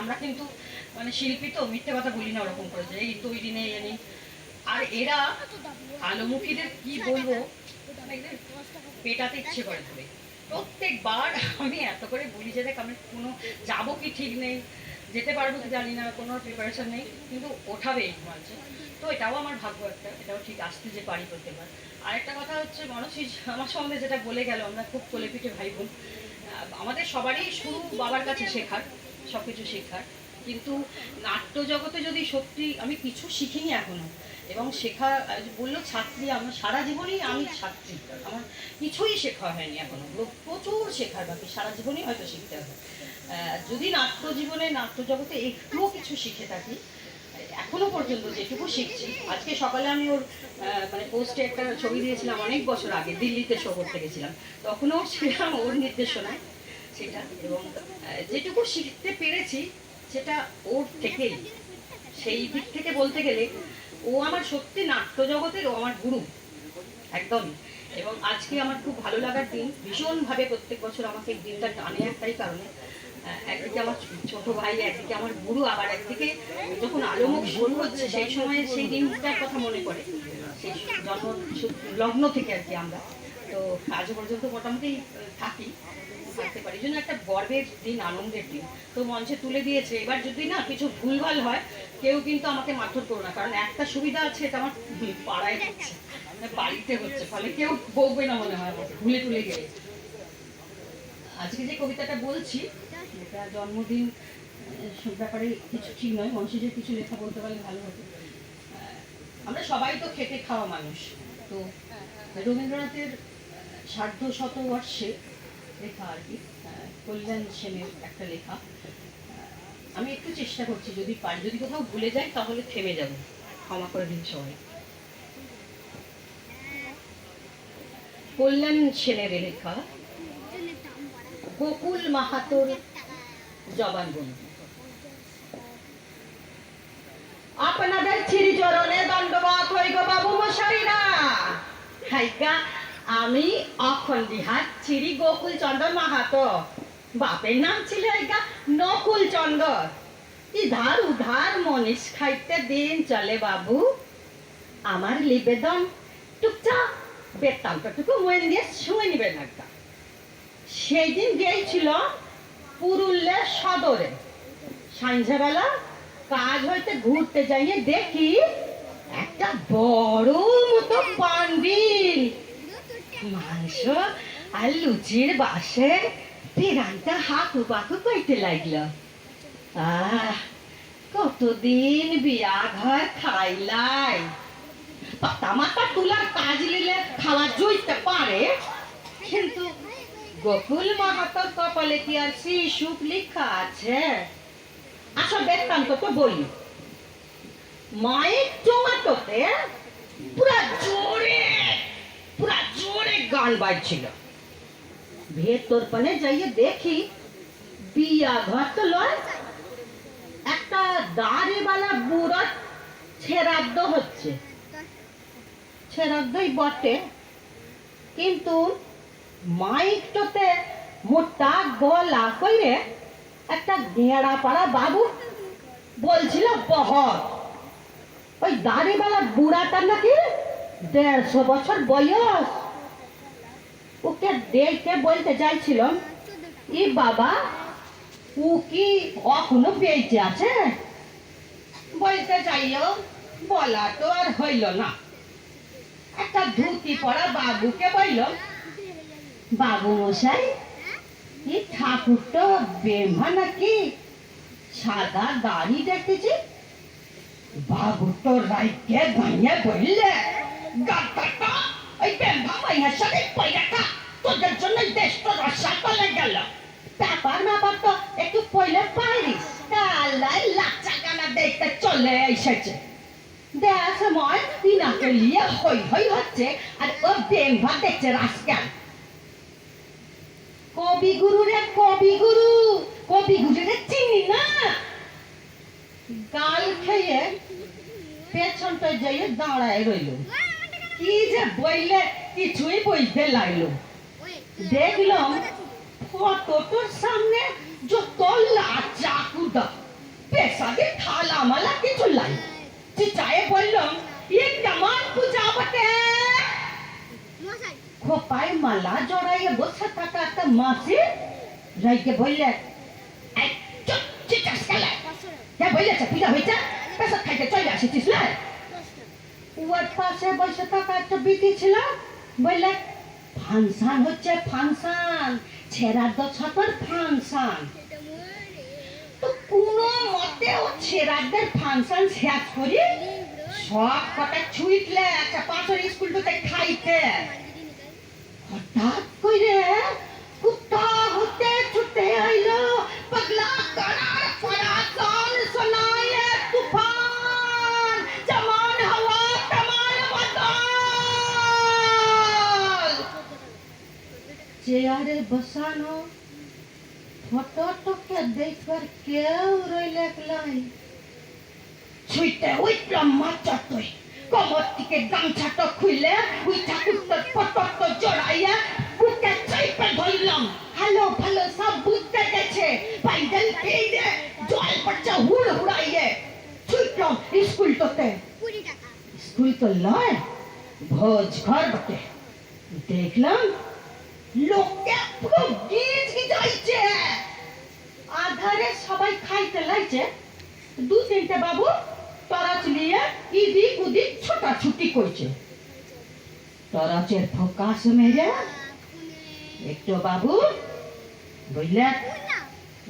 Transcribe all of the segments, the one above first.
আমরা কিন্তু মানে শিল্পী তো মিথ্যে কথা বলি না ওরকম করে যে, এই তৈরি নেই এ নেই। আর এরা আলোমুখীদের কি বলব? পেটাতে ইচ্ছে করে ধরে। প্রত্যেকবার আমি এত করে বলি যে, দেখ আমি কোনো, যাব কি ঠিক নেই, যেতে পারব কি জানি না, কোনো প্রিপারেশন নেই। কিন্তু ওঠাবে এই মঞ্চে তো এটাও আমার ভাগ্য একটা, এটাও ঠিক আসতে যে পারি করতে প্রত্যেকবার আরেকটা কথা হচ্ছে মনসী আমার সঙ্গে যেটা বলে গেল, আমরা খুব কোলে পিঠে ভাই বোন আমাদের সবারই শুরু বাবার কাছে শেখার। সব কিছু শেখার। কিন্তু নাট্য জগতে যদি সত্যি আমি কিছু শিখিনি এখনও, এবং শেখা বলল ছাত্রী, আমার সারা জীবনই আমি ছাত্রী। আমার কিছুই শেখা হয়নি এখনও। প্র- প্রচুর শেখার বাকি, সারা জীবনই হয়তো শিখতে হবে। যদি নাট্য জীবনে, নাট্য জগতে একটুও কিছু শিখে থাকি, এখনও পর্যন্ত যেটুকু শিখছি, আজকে সকালে আমি ওর মানে পোস্টে একটা ছবি দিয়েছিলাম অনেক বছর আগে, দিল্লিতে শো করতে গেছিলাম তখনও ছিলাম ওর নির্দেশনায়। সেটা। এবং যেটুকু শিখতে পেরেছি, সেটা ওর থেকেই। সেই দিক থেকে বলতে গেলে, ও আমার সত্যি নাট্য জগতের ও আমার গুরু। একদমই এবং আজকে আমার খুব ভালো লাগার দিন, ভীষণভাবে প্রত্যেক বছর আমাকে এই দিনটা টানে একটাই কারণে। একদিকে আমার ছোট ভাই, একদিকে আমার গুরু, আবার একদিকে যখন আলোমুখ শুরু হচ্ছে, সেই সময় সেই দিনটার কথা মনে পড়ে। সেই জন্ম, লগ্ন থেকে আর কি আমরা। তো পর্যন্ত মোটামুটি থাকি। থাকতে পারি। জন্য একটা গর্বের দিন, আনন্দের দিন। তো মঞ্চে তুলে দিয়েছে। এবার যদি না কিছু ভুলভাল হয়, কেউ কিন্তু আমাকে মারধর করো না। কারণ একটা সুবিধা আছে, এটা আমার পাড়ায় হচ্ছে। মানে বাড়িতে হচ্ছে। ফলে কেউ বকবে না মনে হয় ভুলে টুলে গেলে। আজকে যে কবিতাটা বলছি, এটা জন্মদিন ব্যাপারে কিছু ঠিক নয়। মনীষীদের কিছু লেখা বলতে পারলে ভালো হতো। আমরা সবাই তো খেটে খাওয়া মানুষ। তো রবীন্দ্রনাথের সার্ধ শতবর্ষে লেখা আর কি কল্যাণ সেনের একটা লেখা। আমি একটু চেষ্টা করছি, যদি পারি, যদি কোথাও ভুলে যাই তাহলে থেমে যাব। ক্ষমা করে দিন সবাই। কল্যাণ সেনের লেখা, গোকুল মাহাতোর জবানবন্দি আপনাদের চিরি চরণে দণ্ডবাদ হইগ বাবু মশাইরা। হাইগা আমি অখণ্ডিহাট চিরি গোকুল চন্দ্র মাহাতো। বাপের নাম ছিল হাইগা নকুল চন্দ্র। ইধার উধার মনীষ খাইতে দিন চলে বাবু। আমার নিবেদন টুকটাক বেতান্তটুকু মন দিয়ে শুনে নিবেন একটা সেই দিন গিয়েছিল পুরুলিয়া সদরে। সন্ধ্যাবেলা কাজ হইতে ঘুরতে যাইয়ে দেখি একটা বড় মতো মাংস আর লুচির বাসে পিরানটা হাঁকু পাকু কইতে লাগল। আহ, কতদিন বিয়া ঘর খাইলাই। পাতা মাতা তুলার কাজ খাওয়া পারে, কিন্তু গোকুল কপালে কি আর সুখ লেখা আছে? আচ্ছা বেতান্ত তো বলি। মায়ের জোরে পুরা জোরে গান বাজছিল ভেতর পানে যাইয়ে দেখি বিয়া ঘর তো লয়। একটা দাড়িওয়ালা বুড়ো ছেড়াদ্দ হচ্ছে। ছেড়াদ্দই বটে। কিন্তু মাইকটাতে মোটা গলা কইরে একটা গেঁড়া পাড়া বাবু বলছিল, বহর, ওই দাড়িওয়ালা বুড়াটার নাকি দেড়শো বছর বয়স। ওকে দেখে বলতে চাইছিলাম ই বাবা, ও কি এখনও বেঁচে আছে? বলতে চাইও বলা তো আর হইল না। একটা ধুতি পরা বাবুকে বলল, বাবু মশাই এই ঠাকুরটা বেমা নাকি সাদা দাড়ি দেখতেছি বাবু তো রাইকে ভাইয়া বললে গাতাটা ওই বেমা মাইয়ার সাথে পয়লাটা তোদের জন্য দেশ তো রসা তলে গেল। ব্যাপার ব্যাপার তো একটু পয়লে পারিস তালাই লাচা গানা দেখতে চলে এসেছে। দেওয়ার সময় তিনাকে নিয়ে হই হই হচ্ছে, আর ও বেমা দেখছে রাস্কাল কবিগুরু রে কবিগুরু কবিগুরু রে চিনি না। গাল খেয়ে পেছনটা যাইয়ে দাঁড়ায় রইল। কি যে বইলে কিছুই বইতে লাগল দেখলাম ফটোটোর সামনে যত চাকুদা পেশাকে থালা মালা কিছু লাই। চিচায়ে বললাম, এ কেমন পূজা বটে? খোপায় মালা জড়াইয়ে বসে থাকা একটা মাসি রাইকে বললে চিচাস কালে। হ্যাঁ বললেছে পূজা হয়েছে পেশা খাইতে চলে আসিছিস না ওর পাশে বসে থাকা একটা বিটি ছিল, বললে, ফাংশন হচ্ছে ফাংশন, ছেড়ার দো ছাতর তো কোনো মতে ও ছেড়াদের ফাংশন শেষ করি সব কটা ছুইটলে একটা পাশের স্কুলটাতে খাইতে। হঠাৎ করে দেখবার কেউ রইলে লাই ছুইতে মাচা তুই থেকে খুলে ওই জড়াইয়া বুকে চাইপে ধরলাম ভালো সব বুঝতে গেছে দে জল পড়ছে হুড় হুড়াইয়ে ছুটলাম স্কুলটাতে স্কুল তো লয় ভোজ ঘর বটে দেখলাম লোকে পুরো গিজ খাইতে লাইছে দু তিনটে বাবু তরাচ নিয়ে ইদিক উদিক ছোটাছুটি করছে। তরাচের ফোকাস মেরে, একটু বাবু, বুঝলে?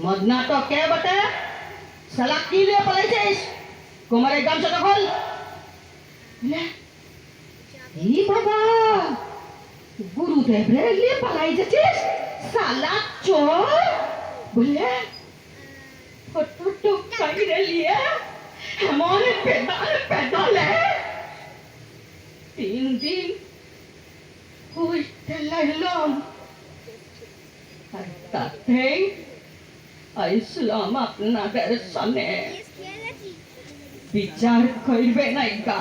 মদনা তো কে বটে? সালা কি লিয়ে পালাইছিস? কোমরে গামছাটা খোল। বুঝলে ই বাবা গুরুদেব রে লিয়ে পালাই যাচ্ছিস? সালা চোর, বুঝলে? ফটো তো কাইরে লিয়ে এমন পেদাল পেদালে তিন দিন উঠতে লাগলাম আর তাতেই আইসলাম আপনাদের সামনে বিচার করবে নাই গা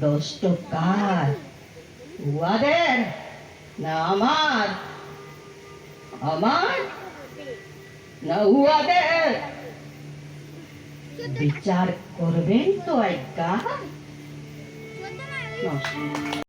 দোষ্ট কার উয়াদের না আমার আমার না বিচার করবেন তো একটা